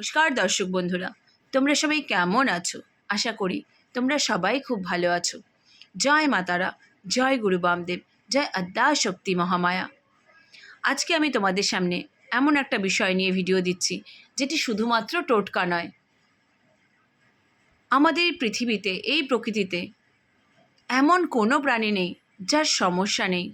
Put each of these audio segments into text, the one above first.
নমস্কার দর্শক বন্ধুরা, তোমরা সবাই কেমন আছো? আশা করি তোমরা সবাই খুব ভালো আছো। জয় মাতারা জয় গুরু বামদেব, জয় আদ্যা শক্তি মহামায়া। আজকে আমি তোমাদের সামনে এমন একটা বিষয় নিয়ে ভিডিও দিচ্ছি, যেটি শুধুমাত্র টোটকা নয়। আমাদের পৃথিবীতে, এই প্রকৃতিতে এমন কোনো প্রাণী নেই, যার সমস্যা নেই।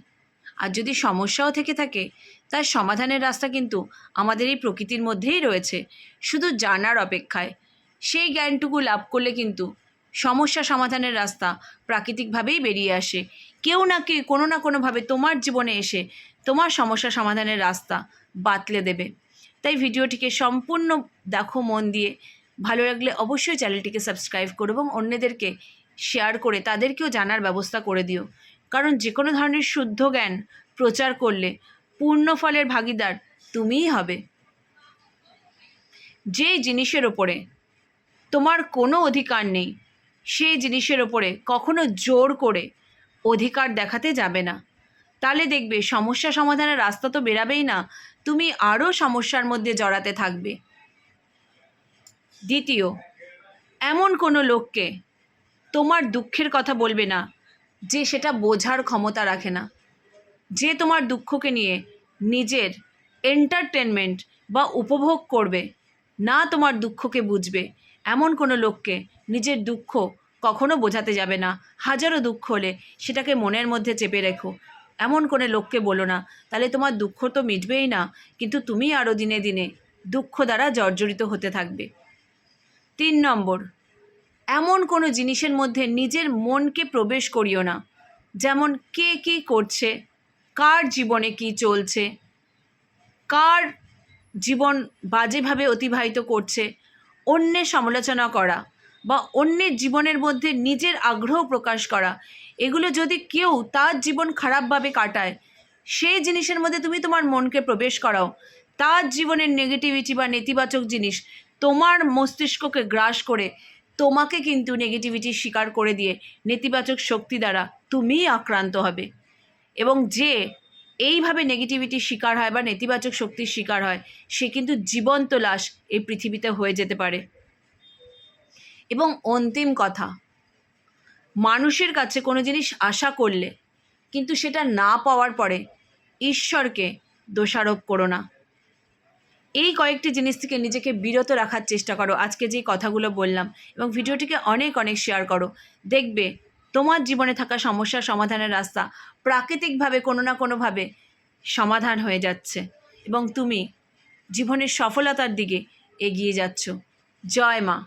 আর যদি সমস্যাও থেকে থাকে, তার সমাধানের রাস্তা কিন্তু আমাদের এই প্রকৃতির মধ্যেই রয়েছে। শুধু জানার অপেক্ষায়। সেই জ্ঞানটুকু লাভ করলে কিন্তু সমস্যা সমাধানের রাস্তা প্রাকৃতিকভাবেই বেরিয়ে আসে। কেউ না কেউ, কোনো না কোনোভাবে তোমার জীবনে এসে তোমার সমস্যা সমাধানের রাস্তা বাতলে দেবে। তাই ভিডিওটিকে সম্পূর্ণ দেখো মন দিয়ে। ভালো লাগলে অবশ্যই চ্যানেলটিকে সাবস্ক্রাইব করো এবং অন্যদেরকে শেয়ার করে তাদেরকেও জানার ব্যবস্থা করে দিও। কারণ যে কোনো ধরনের শুদ্ধ জ্ঞান প্রচার করলে পূর্ণ ফলের ভাগিদার তুমিই হবে। যে জিনিসের ওপরে তোমার কোনো অধিকার নেই, সেই জিনিসের ওপরে কখনো জোর করে অধিকার দেখাতে যাবে না। তাহলে দেখবে সমস্যা সমাধানের রাস্তা তো বেরাবেই না, তুমি আরও সমস্যার মধ্যে জড়াতে থাকবে। দ্বিতীয়, এমন কোনো লোককে তোমার দুঃখের কথা বলবে না যে সেটা বোঝার ক্ষমতা রাখে না। যে তোমার দুঃখকে নিয়ে নিজের এন্টারটেনমেন্ট বা উপভোগ করবে, না তোমার দুঃখকে বুঝবে, এমন কোনো লোককে নিজের দুঃখ কখনো বোঝাতে যাবে না। হাজারো দুঃখ হলে সেটাকে মনের মধ্যে চেপে রেখো। এমন কোনো লোককে বলো না, তাহলে তোমার দুঃখ তো মিটবেই না, কিন্তু তুমি আরও দিনে দিনে দুঃখ দ্বারা জর্জরিত হতে থাকবে। তিন নম্বর এমন কোনো জিনিসের মধ্যে নিজের মনকে প্রবেশ করিও না। যেমন কে কী করছে, কার জীবনে কি চলছে, কার জীবন বাজেভাবে অতিবাহিত করছে, অন্যের সমালোচনা করা বা অন্যের জীবনের মধ্যে নিজের আগ্রহ প্রকাশ করা, এগুলো যদি কেউ তার জীবন খারাপভাবে কাটায়, সেই জিনিসের মধ্যে তুমি তোমার মনকে প্রবেশ করাও। তার জীবনের নেগেটিভিটি বা নেতিবাচক জিনিস তোমার মস্তিষ্ককে গ্রাস করে তোমাকে কিন্তু নেগেটিভিটি স্বীকার করে দিয়ে নেতিবাচক শক্তি দ্বারা তুমিই আক্রান্ত হবে। এবং যে এইভাবে নেগেটিভিটির শিকার হয় বা নেতিবাচক শক্তির শিকার হয়, সে কিন্তু জীবন্ত লাশ এই পৃথিবীতে হয়ে যেতে পারে। এবং অন্তিম কথা, মানুষের কাছে কোনো জিনিস আশা করলে কিন্তু সেটা না পাওয়ার পরে ঈশ্বরকে দোষারোপ করো না। এই কয়েকটি জিনিস থেকে নিজেকে বিরত রাখার চেষ্টা করো। আজকে যেই কথাগুলো বললাম এবং ভিডিওটিকে অনেক অনেক শেয়ার করো। দেখবে তোমার জীবনে থাকা সমস্যার সমাধানের রাস্তা প্রাকৃতিকভাবে কোনো না কোনোভাবে সমাধান হয়ে যাচ্ছে এবং তুমি জীবনের সফলতার দিকে এগিয়ে যাচ্ছ। জয় মা।